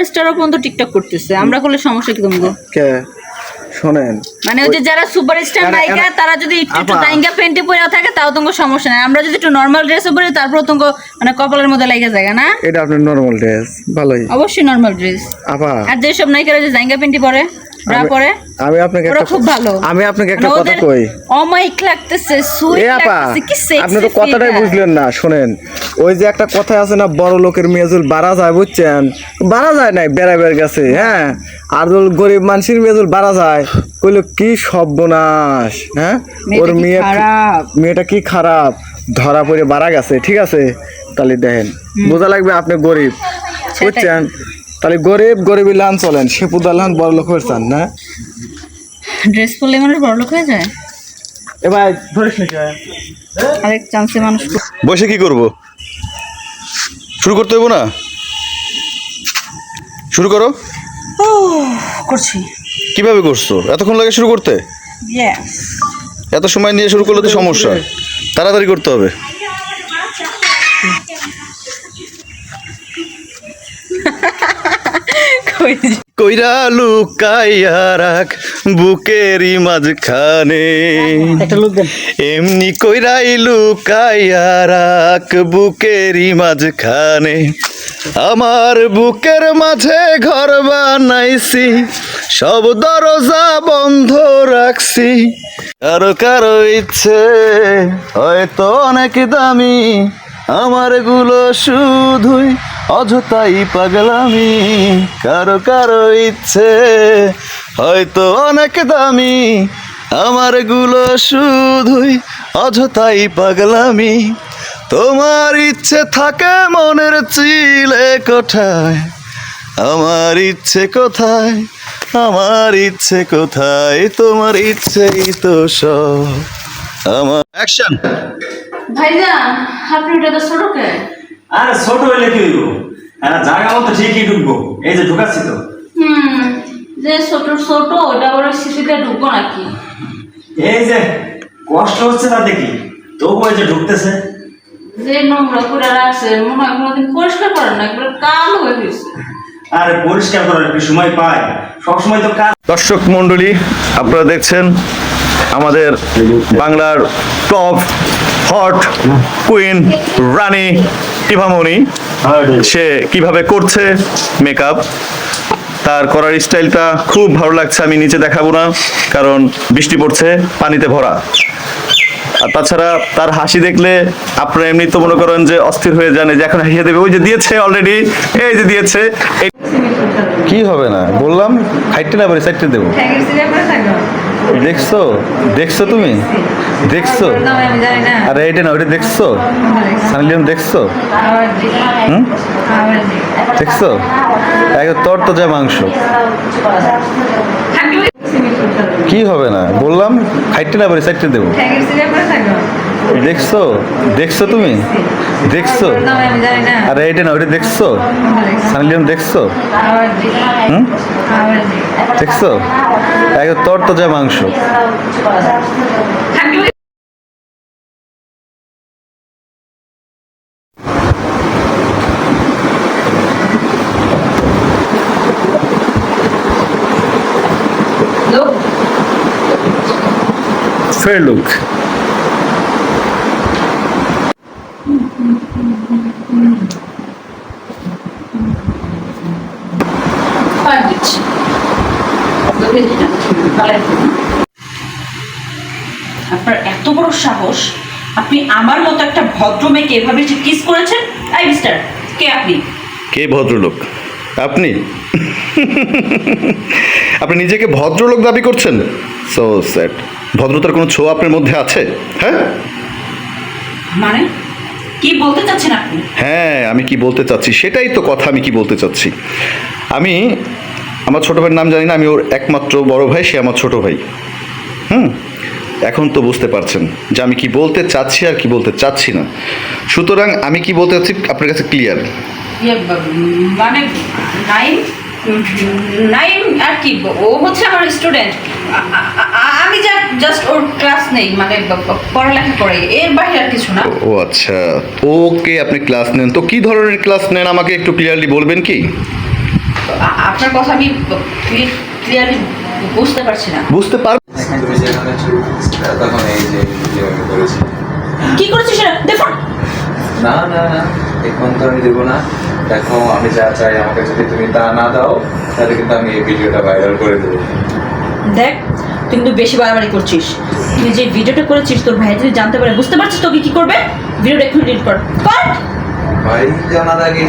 সুপারস্টারও পর্যন্ত টিকটক করতেছে। আমরা করলে সমস্যা কি তোমাকে কে? শোনেন। মানে ওই যে যারা সুপারস্টার নায়িকা তারা যদি একটু টাইঙ্গা প্যান্টে পরে থাকে তাও তোমাকে সমস্যা নাই। আমরা যদি একটু নরমাল ড্রেস পরে তারপর তোমাকে মানে কপালের মধ্যে লাগে যায় না? এটা আপনার নরমাল ড্রেস ভালোই। অবশ্যই নর্মাল ড্রেস আবার আর যেসব নায়িকারা যে জাইঙ্গা প্যান্টি পরে? আমি- আপনাকে একটা খুব ভালো। আমি আপনাকে একটা কথা কই। অমায়িক লাগতেছে আপা লাগতেছে কি সেক্সি আপনি তো কথাটাই বুঝলেন না শুনেন। ওই যে একটা কথা আছে না বড় লোকের মেজুল বাড়া যায় বুঝছেন? বাড়া যায় নাই বেড়াবের গেছে হ্যাঁ? আর গরিব মানুষের মেজুল বাড়া যায় কইলো কি সর্বনাশ হ্যাঁ? ওর মেয়ে মেয়েটা কি খারাপ? ধরা পড়ে বাড়া গেছে ঠিক আছে? তাহলে দেখেন বোঝা লাগবে আপনি গরিব বুঝছেন? তাহলে গরিব গরিবই লান চলেন সেপুদা লান বড় লোক হয়ে চান না? ড্রেস পরলে মানুষ বড় লোক হয়ে যায়? এবার ধরিস না কে? আরেক চান্সে মানুষ বসে কি করব? শুরু করতে হইব না? শুরু করো। ও করছি। কীভাবে করছ? এতক্ষণ লাগে শুরু করতে? এত সময় নিয়ে শুরু করলে তো সমস্যা। তাড়াতাড়ি করতে হবে। কইরা লুকাইয়া রাখ বুকেরই মাঝখানে। এমনি কইরাই লুকাইয়া রাখ বুকেরই মাঝখানে। আমার বুকের মাঝে ঘর বানাইছি সব দরজা বন্ধ রাখছি। কারও কারও ইচ্ছে হয়তো অনেক দামি আমারগুলো শুধুই অযথাই পাগলামি কারও কারও ইচ্ছে হয়তো অনেক দামি। আমারগুলো শুধুই অযথাই পাগলামি। তোমার ইচ্ছে থাকে মনের চিলে কোঠায়। আমার ইচ্ছে কোথায়? আমার ইচ্ছে কোথায়? তোমার ইচ্ছেই তো সব। আমার অ্যাকশন ভাইজান আপনি ওটা তো ছোট কে? আরে ছোট হইলে কি হইব? হ্যাঁ জায়গা মতো ঠিকই ঢুকবো। এই যে ঢুকাচ্ছি তো। হুম যে ছোট ছোট ওটা বড় শিশুকে ঢুকবো নাকি? এই যে কষ্ট হচ্ছে না দেখি তবু এই যে ঢুকতেছে। যে নোংরা করে রাখছে মনে হয় কোনোদিন পরিষ্কার করেন না একবার কালো হয়ে গেছে। আরে পরিষ্কার করার একটু সময় পায় সবসময় তো কাজ দর্শক মন্ডলী আপনারা দেখছেন আমাদের বাংলার টপ হট কুইন রানী টিভামণি সে কীভাবে করছে মেকআপ তার করার স্টাইলটা খুব ভালো লাগছে আমি নিচে দেখাবো না কারণ বৃষ্টি পড়ছে পানিতে ভরা। আর তাছাড়া তার হাসি দেখলে আপনারা এমনি তো মনে করেন যে অস্থির হয়ে যান এই যে এখন হাসিয়ে দেবে ওই যে দিয়েছে অলরেডি এই যে দিয়েছে কি হবে না? বললাম হাইটটা না পারি সাইডটা দেবো। দেখছ? দেখছ তুমি? দেখছ? আরে এটা না, ওটা দেখছ? সানলিয়ন দেখছ? হুম? দেখছ? একদম তর তো যায় মাংস। কি হবে না? বললাম খাইটে না পারি সাইডে দেবো। দেখছ? দেখছ তুমি? দেখছ? আরে এটা না ওইটা দেখছ? সানলিয়ন দেখছ? হুম? দেখছ? একদম তর তো যায় মাংস। লোক ফেয়ার লুক পার দিচ্ছি আপনার এত বড় সাহস আপনি আমার মতো একটা ভদ্র মেয়েকে এভাবে কিস করেছেন? আই মিস্টার কে আপনি? কে ভদ্রলোক? আপনি? আপনি নিজেকে ভদ্রলোক দাবি করছেন? সো স্যাড ভদ্রতার কোনো ছোঁয়া আপনার মধ্যে আছে? হ্যাঁ? মানে? কি বলতে চাচ্ছেন আপনি? হ্যাঁ আমি কি বলতে চাচ্ছি? সেটাই তো কথা আমি কি বলতে চাচ্ছি? আমি আমার ছোট ভাইয়ের নাম জানি না আমি ওর একমাত্র বড় ভাই সে আমার ছোট ভাই। হুম? এখন তো বুঝতে পারছেন যে আমি কি বলতে চাচ্ছি আর কি বলতে চাচ্ছি না। সুতরাং আমি কি বলতে চাচ্ছি আপনার কাছে ক্লিয়ার ইয়ে, মানে নাইম নাইম আর কি ও হচ্ছে আমার স্টুডেন্ট আমি যা জাস্ট ওর ক্লাস নেই মানে পড়ালেখা করে এর বাইরে আর কিছু না। ও আচ্ছা ওকে আপনি ক্লাস নেন। তো কি ধরনের ক্লাস নেন আমাকে একটু ক্লিয়ারলি বলবেন কি? আপনার কথা আমি ক্লিয়ারলি বুঝতে পারছি না। বুঝতে পার তুমি যেখানে ছবি তুলছিলে, তখন ভিডিও করেছি। কি করেছিস সেটা? দেখো না না না এখন তো আমি দেবো না। দেখো আমি যা চাই আমাকে যদি তুমি তা না দাও তাহলে কিন্তু আমি এই ভিডিওটা ভাইরাল করে দেবো। দেখ তুই কিন্তু বেশি বাড়াবাড়ি করছিস। তুই যে ভিডিওটা করেছিস তোর ভাই যদি জানতে পারে বুঝতে পারছিস তোকে কি করবে? ভিডিওটা একটু ডিলিট কর। কর। ভাই জানার আগে